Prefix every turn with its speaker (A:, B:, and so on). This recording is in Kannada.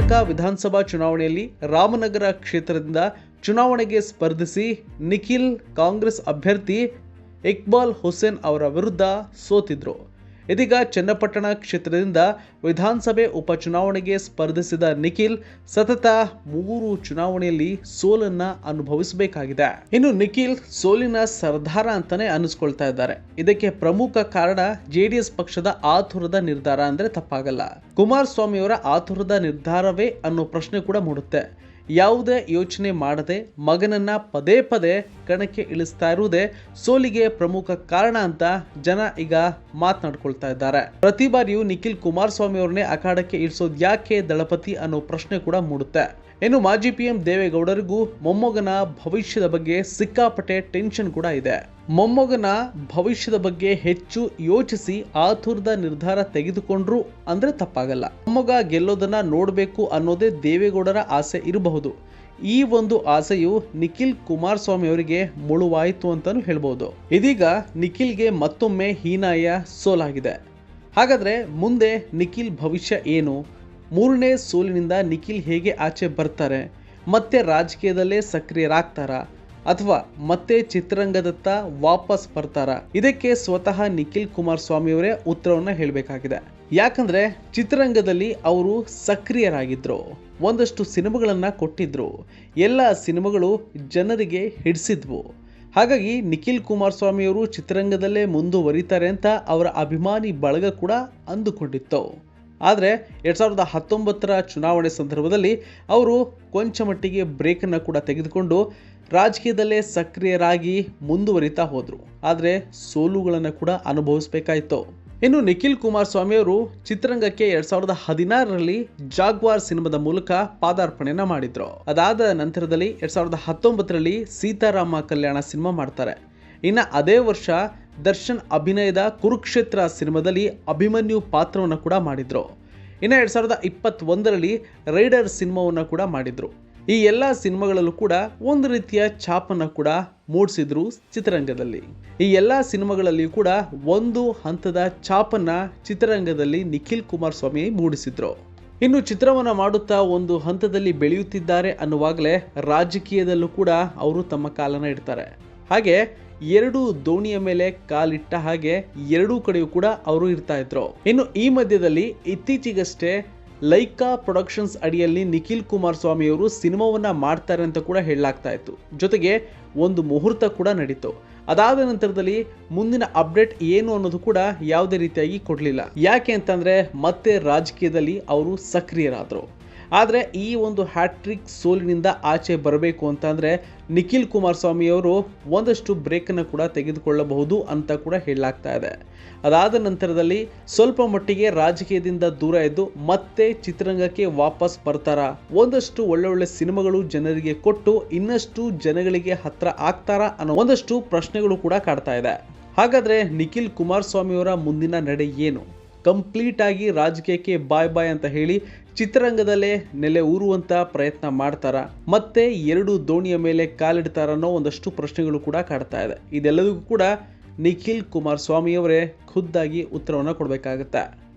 A: ವಿಧಾನಸಭಾ ಚುನಾವಣೆಯಲ್ಲಿ ರಾಮನಗರ ಕ್ಷೇತ್ರದಿಂದ ಚುನಾವಣೆಗೆ ಸ್ಪರ್ಧಿಸಿ ನಿಖಿಲ್ ಕಾಂಗ್ರೆಸ್ ಅಭ್ಯರ್ಥಿ ಇಕ್ಬಾಲ್ ಹುಸೇನ್ ಅವರ ವಿರುದ್ಧ ಸೋತಿದ್ರು. ಇದೀಗ ಚನ್ನಪಟ್ಟಣ ಕ್ಷೇತ್ರದಿಂದ ವಿಧಾನಸಭೆ ಉಪಚುನಾವಣೆಗೆ ಸ್ಪರ್ಧಿಸಿದ ನಿಖಿಲ್ ಸತತ ಮೂರು ಚುನಾವಣೆಯಲ್ಲಿ ಸೋಲನ್ನ ಅನುಭವಿಸಬೇಕಾಗಿದೆ. ಇನ್ನು ನಿಖಿಲ್ ಸೋಲಿನ ಸರ್ದಾರ ಅಂತಾನೆ ಅನಿಸ್ಕೊಳ್ತಾ ಇದ್ದಾರೆ. ಇದಕ್ಕೆ ಪ್ರಮುಖ ಕಾರಣ ಜೆಡಿಎಸ್ ಪಕ್ಷದ ಆತುರದ ನಿರ್ಧಾರ ಅಂದ್ರೆ ತಪ್ಪಾಗಲ್ಲ. ಕುಮಾರಸ್ವಾಮಿಯವರ ಆತುರದ ನಿರ್ಧಾರವೇ ಅನ್ನೋ ಪ್ರಶ್ನೆ ಕೂಡ ಮೂಡುತ್ತೆ. ಯಾವುದೇ ಯೋಚನೆ ಮಾಡದೆ ಮಗನನ್ನ ಪದೇ ಪದೇ ಕಣಕ್ಕೆ ಇಳಿಸ್ತಾ ಇರುವುದೇ ಸೋಲಿಗೆ ಪ್ರಮುಖ ಕಾರಣ ಅಂತ ಜನ ಈಗ ಮಾತನಾಡ್ಕೊಳ್ತಾ ಇದ್ದಾರೆ. ಪ್ರತಿ ಬಾರಿಯೂ ನಿಖಿಲ್ ಕುಮಾರಸ್ವಾಮಿ ಅವರನ್ನೇ ಅಖಾಡಕ್ಕೆ ಇಳಿಸೋದು ಯಾಕೆ ದಳಪತಿ ಅನ್ನೋ ಪ್ರಶ್ನೆ ಕೂಡ ಮೂಡುತ್ತೆ. ಇನ್ನು ಮಾಜಿ ಪಿಎಂ ದೇವೇಗೌಡರಿಗೂ ಮೊಮ್ಮಗನ ಭವಿಷ್ಯದ ಬಗ್ಗೆ ಸಿಕ್ಕಾಪಟ್ಟೆ ಟೆನ್ಷನ್ ಕೂಡ ಇದೆ. ಮೊಮ್ಮಗನ ಭವಿಷ್ಯದ ಬಗ್ಗೆ ಹೆಚ್ಚು ಯೋಚಿಸಿ ಆತುರದ ನಿರ್ಧಾರ ತೆಗೆದುಕೊಂಡ್ರು ಅಂದ್ರೆ ತಪ್ಪಾಗಲ್ಲ. ಮೊಮ್ಮಗ ಗೆಲ್ಲೋದನ್ನ ನೋಡಬೇಕು ಅನ್ನೋದೇ ದೇವೇಗೌಡರ ಆಸೆ ಇರಬಹುದು. ಈ ಒಂದು ಆಸೆಯು ನಿಖಿಲ್ ಕುಮಾರಸ್ವಾಮಿ ಅವರಿಗೆ ಮುಳುವಾಯಿತು ಅಂತಲೂ ಹೇಳ್ಬೋದು. ಇದೀಗ ನಿಖಿಲ್ಗೆ ಮತ್ತೊಮ್ಮೆ ಹೀನಾಯ ಸೋಲಾಗಿದೆ. ಹಾಗಾದ್ರೆ ಮುಂದೆ ನಿಖಿಲ್ ಭವಿಷ್ಯ ಏನು? ಮೂರನೇ ಸೋಲಿನಿಂದ ನಿಖಿಲ್ ಹೇಗೆ ಆಚೆ ಬರ್ತಾರೆ? ಮತ್ತೆ ರಾಜಕೀಯದಲ್ಲೇ ಸಕ್ರಿಯರಾಗ್ತಾರಾ? ಅಥವಾ ಮತ್ತೆ ಚಿತ್ರರಂಗದತ್ತ ವಾಪಸ್ ಬರ್ತಾರಾ? ಇದಕ್ಕೆ ಸ್ವತಃ ನಿಖಿಲ್ ಕುಮಾರಸ್ವಾಮಿ ಅವರೇ ಉತ್ತರವನ್ನು ಹೇಳಬೇಕಾಗಿದೆ. ಯಾಕಂದ್ರೆ ಚಿತ್ರರಂಗದಲ್ಲಿ ಅವರು ಸಕ್ರಿಯರಾಗಿದ್ರು. ಒಂದಷ್ಟು ಸಿನಿಮಾಗಳನ್ನು ಕೊಟ್ಟಿದ್ರು. ಎಲ್ಲ ಸಿನಿಮಾಗಳು ಜನರಿಗೆ ಹಿಡಿಸಿದ್ವು. ಹಾಗಾಗಿ ನಿಖಿಲ್ ಕುಮಾರಸ್ವಾಮಿಯವರು ಚಿತ್ರರಂಗದಲ್ಲೇ ಮುಂದುವರಿತಾರೆ ಅಂತ ಅವರ ಅಭಿಮಾನಿ ಬಳಗ ಕೂಡ ಅಂದುಕೊಂಡಿತ್ತು. ಆದರೆ ಎರಡು ಸಾವಿರದ ಹತ್ತೊಂಬತ್ತರ ಚುನಾವಣೆ ಸಂದರ್ಭದಲ್ಲಿ ಅವರು ಕೊಂಚ ಮಟ್ಟಿಗೆ ಬ್ರೇಕನ್ನು ಕೂಡ ತೆಗೆದುಕೊಂಡು ರಾಜಕೀಯದಲ್ಲೇ ಸಕ್ರಿಯರಾಗಿ ಮುಂದುವರಿತಾ ಹೋದರು. ಆದರೆ ಸೋಲುಗಳನ್ನು ಕೂಡ ಅನುಭವಿಸಬೇಕಾಯಿತು. ಇನ್ನು ನಿಖಿಲ್ ಕುಮಾರಸ್ವಾಮಿ ಅವರು ಚಿತ್ರರಂಗಕ್ಕೆ ಎರಡ್ ಸಾವಿರದ ಹದಿನಾರರಲ್ಲಿ ಜಾಗ್ವಾರ್ ಸಿನಿಮಾದ ಮೂಲಕ ಪಾದಾರ್ಪಣೆಯನ್ನ ಮಾಡಿದ್ರು. ಅದಾದ ನಂತರದಲ್ಲಿ ಎರಡ್ ಸಾವಿರದ ಹತ್ತೊಂಬತ್ತರಲ್ಲಿ ಸೀತಾರಾಮ ಕಲ್ಯಾಣ ಸಿನಿಮಾ ಮಾಡ್ತಾರೆ. ಇನ್ನು ಅದೇ ವರ್ಷ ದರ್ಶನ್ ಅಭಿನಯದ ಕುರುಕ್ಷೇತ್ರ ಸಿನಿಮಾದಲ್ಲಿ ಅಭಿಮನ್ಯು ಪಾತ್ರವನ್ನು ಕೂಡ ಮಾಡಿದ್ರು. ಇನ್ನು ಎರಡ್ ಸಾವಿರದ ಇಪ್ಪತ್ತೊಂದರಲ್ಲಿ ರೈಡರ್ ಸಿನಿಮಾವನ್ನು ಕೂಡ ಮಾಡಿದ್ರು. ಈ ಎಲ್ಲ ಸಿನಿಮಾಗಳಲ್ಲೂ ಕೂಡ ಒಂದು ರೀತಿಯ ಛಾಪನ್ನು ಕೂಡ ಮೂಡಿಸಿದ್ರು ಚಿತ್ರರಂಗದಲ್ಲಿ. ಈ ಎಲ್ಲ ಸಿನಿಮಾಗಳಲ್ಲಿಯೂ ಕೂಡ ಒಂದು ಹಂತದ ಛಾಪನ್ನ ಚಿತ್ರರಂಗದಲ್ಲಿ ನಿಖಿಲ್ ಕುಮಾರಸ್ವಾಮಿ ಮೂಡಿಸಿದ್ರು. ಇನ್ನು ಚಿತ್ರವನ್ನ ಮಾಡುತ್ತಾ ಒಂದು ಹಂತದಲ್ಲಿ ಬೆಳೆಯುತ್ತಿದ್ದಾರೆ ಅನ್ನುವಾಗಲೇ ರಾಜಕೀಯದಲ್ಲೂ ಕೂಡ ಅವರು ತಮ್ಮ ಕಾಲನ್ನ ಇಡ್ತಾರೆ. ಹಾಗೆ ಎರಡು ದೋಣಿಯ ಮೇಲೆ ಕಾಲಿಟ್ಟ ಹಾಗೆ ಎರಡೂ ಕಡೆಯೂ ಕೂಡ ಅವರು ಇರ್ತಾ ಇದ್ರು. ಇನ್ನು ಈ ಮಧ್ಯದಲ್ಲಿ ಇತ್ತೀಚೆಗಷ್ಟೇ ಲೈಕಾ ಪ್ರೊಡಕ್ಷನ್ಸ್ ಅಡಿಯಲ್ಲಿ ನಿಖಿಲ್ ಕುಮಾರಸ್ವಾಮಿ ಅವರು ಸಿನಿಮಾವನ್ನ ಮಾಡ್ತಾರೆ ಅಂತ ಕೂಡ ಹೇಳಲಾಗ್ತಾ ಇತ್ತು. ಜೊತೆಗೆ ಒಂದು ಮುಹೂರ್ತ ಕೂಡ ನಡೀತು. ಅದಾದ ನಂತರದಲ್ಲಿ ಮುಂದಿನ ಅಪ್ಡೇಟ್ ಏನು ಅನ್ನೋದು ಕೂಡ ಯಾವುದೇ ರೀತಿಯಾಗಿ ಕೊಡಲಿಲ್ಲ. ಯಾಕೆ ಅಂತಂದ್ರೆ ಮತ್ತೆ ರಾಜಕೀಯದಲ್ಲಿ ಅವರು ಸಕ್ರಿಯರಾದರು. ಆದರೆ ಈ ಒಂದು ಹ್ಯಾಟ್ರಿಕ್ ಸೋಲಿನಿಂದ ಆಚೆ ಬರಬೇಕು ಅಂತಂದರೆ ನಿಖಿಲ್ ಕುಮಾರಸ್ವಾಮಿ ಅವರು ಒಂದಷ್ಟು ಬ್ರೇಕನ್ನು ಕೂಡ ತೆಗೆದುಕೊಳ್ಳಬಹುದು ಅಂತ ಕೂಡ ಹೇಳಲಾಗ್ತಾ ಇದೆ. ಅದಾದ ನಂತರದಲ್ಲಿ ಸ್ವಲ್ಪ ಮಟ್ಟಿಗೆ ರಾಜಕೀಯದಿಂದ ದೂರ ಇದ್ದು ಮತ್ತೆ ಚಿತ್ರರಂಗಕ್ಕೆ ವಾಪಸ್ ಬರ್ತಾರಾ? ಒಂದಷ್ಟು ಒಳ್ಳೊಳ್ಳೆ ಒಳ್ಳೆ ಸಿನಿಮಾಗಳು ಜನರಿಗೆ ಕೊಟ್ಟು ಇನ್ನಷ್ಟು ಜನಗಳಿಗೆ ಹತ್ರ ಆಗ್ತಾರಾ ಅನ್ನೋ ಒಂದಷ್ಟು ಪ್ರಶ್ನೆಗಳು ಕೂಡ ಕಾಡ್ತಾ ಇದೆ. ಹಾಗಾದ್ರೆ ನಿಖಿಲ್ ಕುಮಾರಸ್ವಾಮಿಯವರ ಮುಂದಿನ ನಡೆ ಏನು? ಕಂಪ್ಲೀಟ್ ಆಗಿ ರಾಜಕೀಯಕ್ಕೆ ಬಾಯ್ ಬಾಯ್ ಅಂತ ಹೇಳಿ ಚಿತ್ರರಂಗದಲ್ಲೇ ನೆಲೆ ಊರುವಂಥ ಪ್ರಯತ್ನ ಮಾಡ್ತಾರ. ಮತ್ತೆ ಎರಡು ದೋಣಿಯ ಮೇಲೆ ಕಾಲಿಡ್ತಾರ ಅನ್ನೋ ಒಂದಷ್ಟು ಪ್ರಶ್ನೆಗಳು ಕೂಡ ಕಾಡ್ತಾ ಇದೆ. ಇದೆಲ್ಲದಕ್ಕೂ ಕೂಡ ನಿಖಿಲ್ ಕುಮಾರ್ ಅವರೇ ಖುದ್ದಾಗಿ ಉತ್ತರವನ್ನು ಕೊಡಬೇಕಾಗತ್ತೆ?